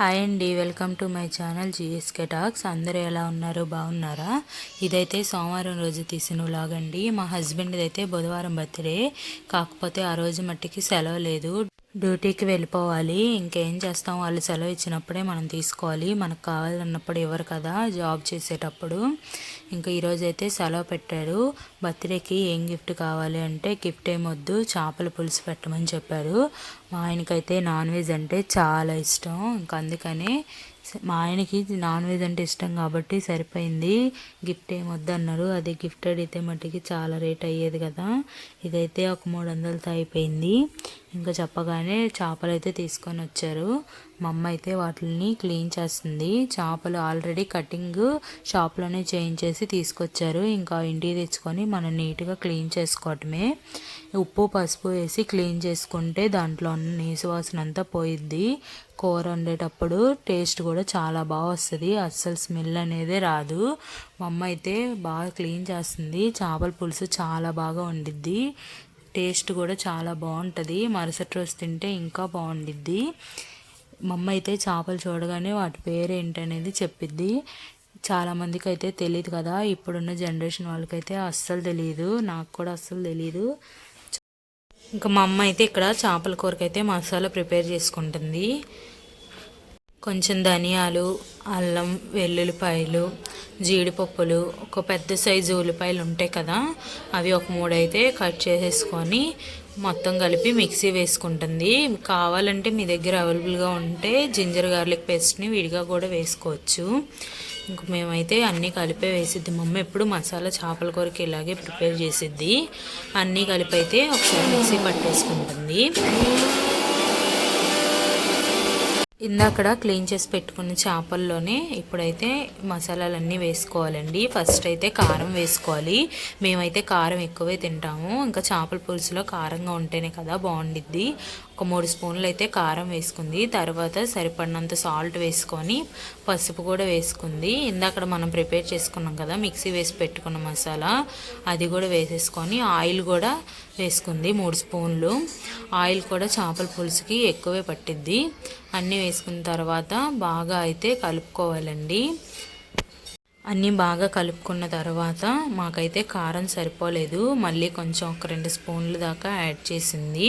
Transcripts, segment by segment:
Hi అండి welcome to my channel GSK talks. అందరూ ఎలా ఉన్నారు? బాగున్నారా? ఇదైతే సోమవారం రోజు తీసిన లాగండి మా హస్బెండ్ అయితే బుధవారం బర్త్డే. కాకపోతే ఆ రోజు మట్టికి సెలవు లేదు. డ్యూటీకి వెళ్ళిపోవాలి. ఇంకేం చేస్తాం? వాళ్ళు సెలవు ఇచ్చినప్పుడే మనం తీసుకోవాలి. మనకు కావాలన్నప్పుడు ఇవ్వరు కదా జాబ్ చేసేటప్పుడు. ఇంకా ఈరోజు అయితే సెలవు పెట్టాడు. బర్త్డేకి ఏం గిఫ్ట్ కావాలి అంటే గిఫ్ట్ ఏమొద్దు చేపల పులుసు పెట్టమని చెప్పారు మా ఆయనకైతే నాన్ వెజ్ అంటే చాలా ఇష్టం. ఇంకా అందుకనే మా ఆయనకి నాన్ వెజ్ అంటే ఇష్టం కాబట్టి సరిపోయింది. గిఫ్ట్ ఏం వద్దన్నారు అది గిఫ్ట్ అడిగితే మట్టికి చాలా రేట్ అయ్యేది కదా. ఇదైతే ఒక మూడు వందలతో అయిపోయింది. ఇంకా చెప్పగానే చేపలు అయితే తీసుకొని వచ్చారు. మా అమ్మ అయితే వాటిని క్లీన్ చేస్తుంది. చేపలు ఆల్రెడీ కటింగ్ షాప్లోనే చేయించేసి తీసుకొచ్చారు. ఇంకా ఇంటికి తెచ్చుకొని మనం నీట్గా క్లీన్ చేసుకోవటమే. ఉప్పు పసుపు వేసి క్లీన్ చేసుకుంటే దాంట్లో ఉన్న నీసు వాసన అంతా పోయిద్ది. కూర వండేటప్పుడు టేస్ట్ కూడా చాలా బాగా వస్తుంది. అస్సలు స్మెల్ అనేది రాదు. మా అమ్మ అయితే బాగా క్లీన్ చేస్తుంది. చేపల పులుసు చాలా బాగా వండిద్ది. టేస్ట్ కూడా చాలా బాగుంటుంది. మరుసటి రోజు తింటే ఇంకా బాగుండిద్ది. మా అమ్మ అయితే చేపలు చూడగానే వాటి పేరు ఏంటనేది చెప్పిద్ది. చాలామందికి అయితే తెలియదు కదా. ఇప్పుడున్న జనరేషన్ వాళ్ళకైతే అస్సలు తెలియదు నాకు కూడా అస్సలు తెలియదు ఇంకా మా అమ్మ అయితే ఇక్కడ చేపల కూరకైతే మసాలా ప్రిపేర్ చేసుకుంటుంది. కొంచెం ధనియాలు అల్లం వెల్లుల్లిపాయలు జీడిపప్పులు ఒక పెద్ద సైజు ఉల్లిపాయలు ఉంటాయి కదా అవి ఒక మూడు అయితే కట్ చేసేసుకొని మొత్తం కలిపి మిక్సీ వేసుకుంటుంది. కావాలంటే మీ దగ్గర అవైలబుల్గా ఉంటే జింజర్ గార్లిక్ పేస్ట్ని విడిగా కూడా వేసుకోవచ్చు. ఇంక మేమైతే అన్నీ కలిపే వేసిద్ది. మమ్మీ ఎప్పుడు మసాలా చేపల కూరకి ఇలాగే ప్రిపేర్ చేసిద్ది. అన్నీ కలిపి అయితే ఒకసారి మిక్సీ పట్టేసుకుంటుంది. ఇందాకడ క్లీన్ చేసి పెట్టుకున్న చేపల్లోనే ఇప్పుడైతే మసాలాలన్నీ వేసుకోవాలండి. ఫస్ట్ అయితే కారం వేసుకోవాలి. మేమైతే కారం ఎక్కువే తింటాము. ఇంకా చేపల పులుసులో కారంగా ఉంటేనే కదా బాగుండిద్ది. ఒక మూడు స్పూన్లు అయితే కారం వేసుకుంది. తర్వాత సరిపడినంత సాల్ట్ వేసుకొని పసుపు కూడా వేసుకుంది. ఇందాక మనం ప్రిపేర్ చేసుకున్నాం కదా మిక్సీ వేసి పెట్టుకున్న మసాలా అది కూడా వేసేసుకొని ఆయిల్ కూడా వేసుకుంది మూడు స్పూన్లు. ఆయిల్ కూడా చేపల పులుసుకి ఎక్కువే పట్టిద్ది. అన్నీ వేసుకున్న తర్వాత బాగా అయితే కలుపుకోవాలండి. అన్నీ బాగా కలుపుకున్న తర్వాత మాకైతే కారం సరిపోలేదు. మళ్ళీ కొంచెం ఒక రెండు స్పూన్లు దాకా యాడ్ చేసింది.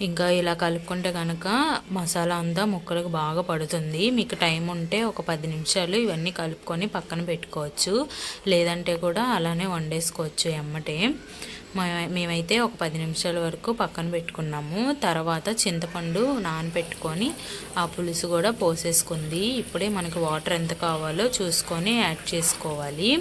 ఇంకా ఇలా కలుపుకుంటే కనుక మసాలా అంతా ముక్కలకు బాగా పడుతుంది. మీకు టైం ఉంటే ఒక పది నిమిషాలు ఇవన్నీ కలుపుకొని పక్కన పెట్టుకోవచ్చు. లేదంటే కూడా అలానే వండేసుకోవచ్చు ఎమ్మటే మేమైతే ఒక పది నిమిషాల వరకు పక్కన పెట్టుకున్నాము. తర్వాత చింతపండు నానబెట్టుకొని ఆ పులుసు కూడా పోసేసుకుంది. ఇప్పుడే మనకు వాటర్ ఎంత కావాలో చూసుకొని యాడ్ చేసుకోవాలి.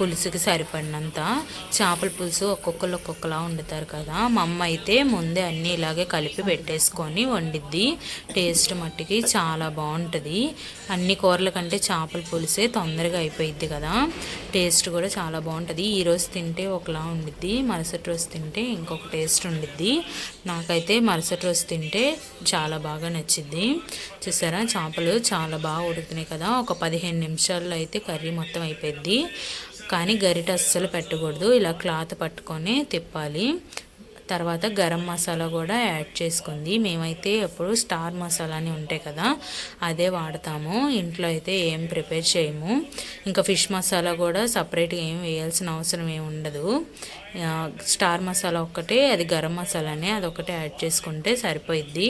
పులుసుకి సరిపడినంత. చేపల పులుసు ఒక్కొక్కరు ఒక్కొక్కలా వండుతారు కదా. మా అమ్మ అయితే ముందే అన్నీ ఇలాగే కలిపి పెట్టేసుకొని వండిద్ది. టేస్ట్ మట్టికి చాలా బాగుంటుంది. అన్ని కూరల కంటే చేపల పులుసే తొందరగా అయిపోయిద్ది కదా. టేస్ట్ కూడా చాలా బాగుంటుంది. ఈరోజు తింటే ఒకలా ఉండిద్ది మరుసటి రోజు తింటే ఇంకొక టేస్ట్ ఉండిద్ది. నాకైతే మరుసటి రోజు తింటే చాలా బాగా నచ్చింది చూసారా? చేపలు చాలా బాగా ఉడుకుతున్నాయి కదా. ఒక పదిహేను నిమిషాల్లో అయితే కర్రీ మొత్తం అయిపోయింది కానీ గరిట అస్సలు పెట్టకూడదు. ఇలా క్లాత్ పట్టుకొని తిప్పాలి. తర్వాత గరం మసాలా కూడా యాడ్ చేసుకుంది. మేమైతే ఎప్పుడు స్టార్ మసాలా అని ఉంటాయి కదా అదే వాడతాము. ఇంట్లో అయితే ఏం ప్రిపేర్ చేయము. ఇంకా ఫిష్ మసాలా కూడా సపరేట్గా ఏం వేయాల్సిన అవసరం ఏమి ఉండదు. స్టార్ మసాలా ఒక్కటే అది గరం మసాలానే అదొకటే యాడ్ చేసుకుంటే సరిపోయిద్ది.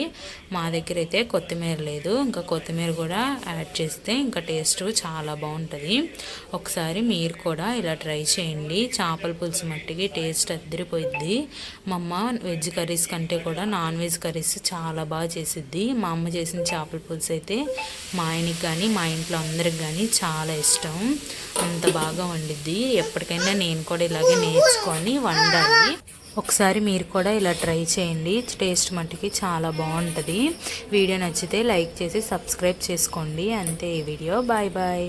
మా దగ్గర అయితే కొత్తిమీర లేదు. ఇంకా కొత్తిమీర కూడా యాడ్ చేస్తే ఇంకా టేస్ట్ చాలా బాగుంటుంది. ఒకసారి మీరు కూడా ఇలా ట్రై చేయండి. చేపల పులుసు మట్టికి టేస్ట్ అద్దరిపోయిద్ది. మా అమ్మ వెజ్ కర్రీస్ కంటే కూడా నాన్ వెజ్ కర్రీస్ చాలా బాగా చేసిద్ది. మా అమ్మ చేసిన చేపల పులుసు అయితే మా ఆయనకి కానీ మా ఇంట్లో అందరికి కానీ చాలా ఇష్టం. అంత బాగా వండిద్ది. ఎప్పటికైనా నేను కూడా ఇలాగే నేర్చుకొని వండాలి. ఒకసారి మీరు కూడా ఇలా ట్రై చేయండి. టేస్ట్ మట్టుకి చాలా బాగుంటుంది. వీడియో నచ్చితే లైక్ చేసి సబ్స్క్రైబ్ చేసుకోండి. అంతే ఈ వీడియో. Bye bye.